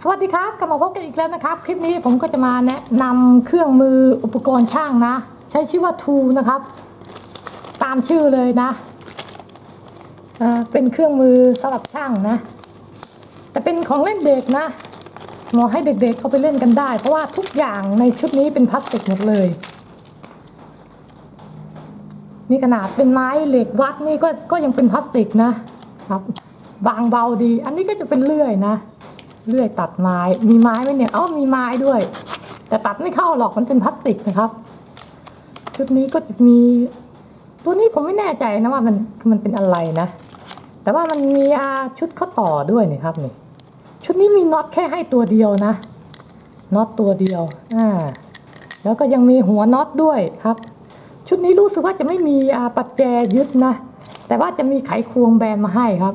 สวัสดีครับกลับมาพบกันอีกแล้วนะครับ คลิปนี้ผมก็จะมาแนะนำเครื่องมืออุปกรณ์ช่างนะ ใช้ชื่อว่าทูนะครับ ตามชื่อเลยนะเป็นเครื่องมือสำหรับช่างนะ แต่เป็นของเล่นเด็กนะเหมาะให้เด็กๆเขาไปเล่นกันได้ เพราะว่าทุกอย่างในชุดนี้เป็นพลาสติกหมดเลย นี่ขนาดเป็นไม้เหล็กวัดนี่ก็ก็ยังเป็นพลาสติกนะครับ บางเบาดี อันนี้ก็จะเป็นเลื่อยนะ เลื่อยตัดไม้ มีไม้ไหมเนี่ยเอ้ามีไม้ด้วย แต่ตัดไม่เข้าหรอกมันเป็นพลาสติกนะครับ ชุดนี้ก็จะมี ตัวนี้ผมไม่แน่ใจนะว่ามันมันเป็นอะไรนะ แต่ว่ามันมีอาชุดเข้าต่อด้วยนี่ครับนี่ชุดนี้มีน็อตแค่ให้ตัวเดียวนะน็อตตัวเดียวอ่าแล้วก็ยังมีหัวน็อตด้วยครับ ชุดนี้รู้สึกว่าจะไม่มีอาปัจแจยึดนะ แต่ว่าจะมีไขควงแบนมาให้ครับ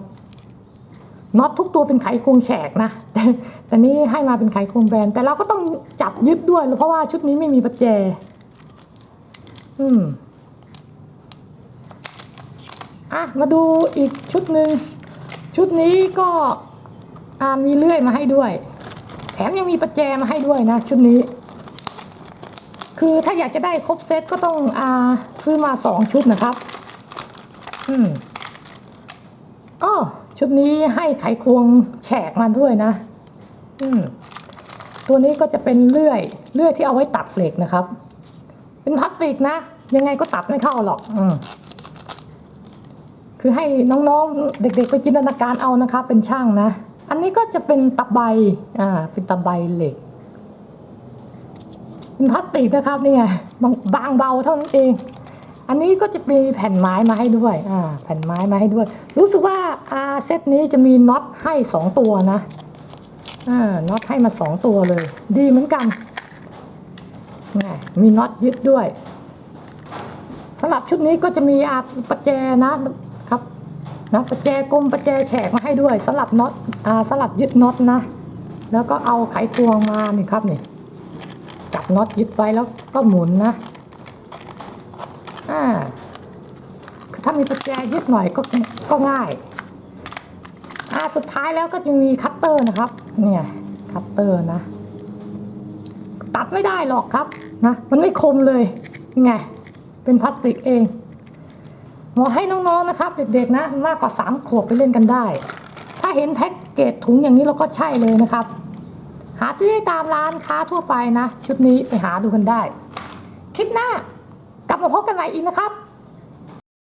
น็อตทุกตัวเป็นไขควงแฉกนะแต่แต่นี่ให้มาเป็นไขควงแบน แต่เราก็ต้องจับยึดด้วย เพราะว่าชุดนี้ไม่มีปัจแจ อืมอะมาดูอีกชุดหนึ่ง ชุดนี้ก็อามีเลื่อยมาให้ด้วย แถมยังมีปัจแจมาให้ด้วยนะ ชุดนี้ คือถ้าอยากจะได้ครบเซตก็ต้องอาซื้อมาสองชุดนะครับ อืมอ๋อ ชุดนี้ให้ไขควงแฉกมาด้วยนะ อืมตัวนี้ก็จะเป็นเลื่อยเลื่อยที่เอาไว้ตัดเหล็กนะครับ เป็นพลาสติกนะ ยังไงก็ตัดไม่เข้าหรอก อืมคือให้น้องๆ เด็กๆ ไปจินตนาการเอานะคะ เป็นช่างนะ อันนี้ก็จะเป็นตะไบอ่าเป็นตะไบเหล็กเป็นพลาสติกนะครับนี่ไงบางบางเบาเท่านั้นเอง อันนี้ก็จะมีแผ่นไม้มาให้ด้วย อ่า แผ่นไม้มาให้ด้วย รู้สึกว่าอาเซตนี้จะมีน็อตให้สองตัวนะ อ่า น็อตให้มาสองตัวเลย ดีเหมือนกันนี่มีน็อตยึดด้วยสำหรับชุดนี้ก็จะมีอาประแจนะครับนะประแจกลมประแจแฉกมาให้ด้วยสำหรับน็อตอ่าสำหรับยึดน็อตนะ แล้วก็เอาไขควงมานี่ครับนี่จับน็อตยึดไว้แล้วก็หมุนนะ อ่าคือถ้า มีประแจยึดหน่อยก็ก็ง่ายอ่าสุดท้ายแล้วก็จะมีคัตเตอร์นะครับ เนี่ยคัตเตอร์นะ ตัดไม่ได้หรอกครับนะมันไม่คมเลยยังไง เป็นพลาสติกเองหมาะให้น้องๆนะครับ เด็กๆนะ มากกว่าสามขวบไปเล่นกันได้ ถ้าเห็นแพ็กเกจถุงอย่างนี้เราก็ใช่เลยนะครับ หาซื้อได้ตามร้านค้าทั่วไปนะ ชุดนี้ไปหาดูกันได้ คลิปหน้ากลับมาพบกันใหม่อีกนะครับ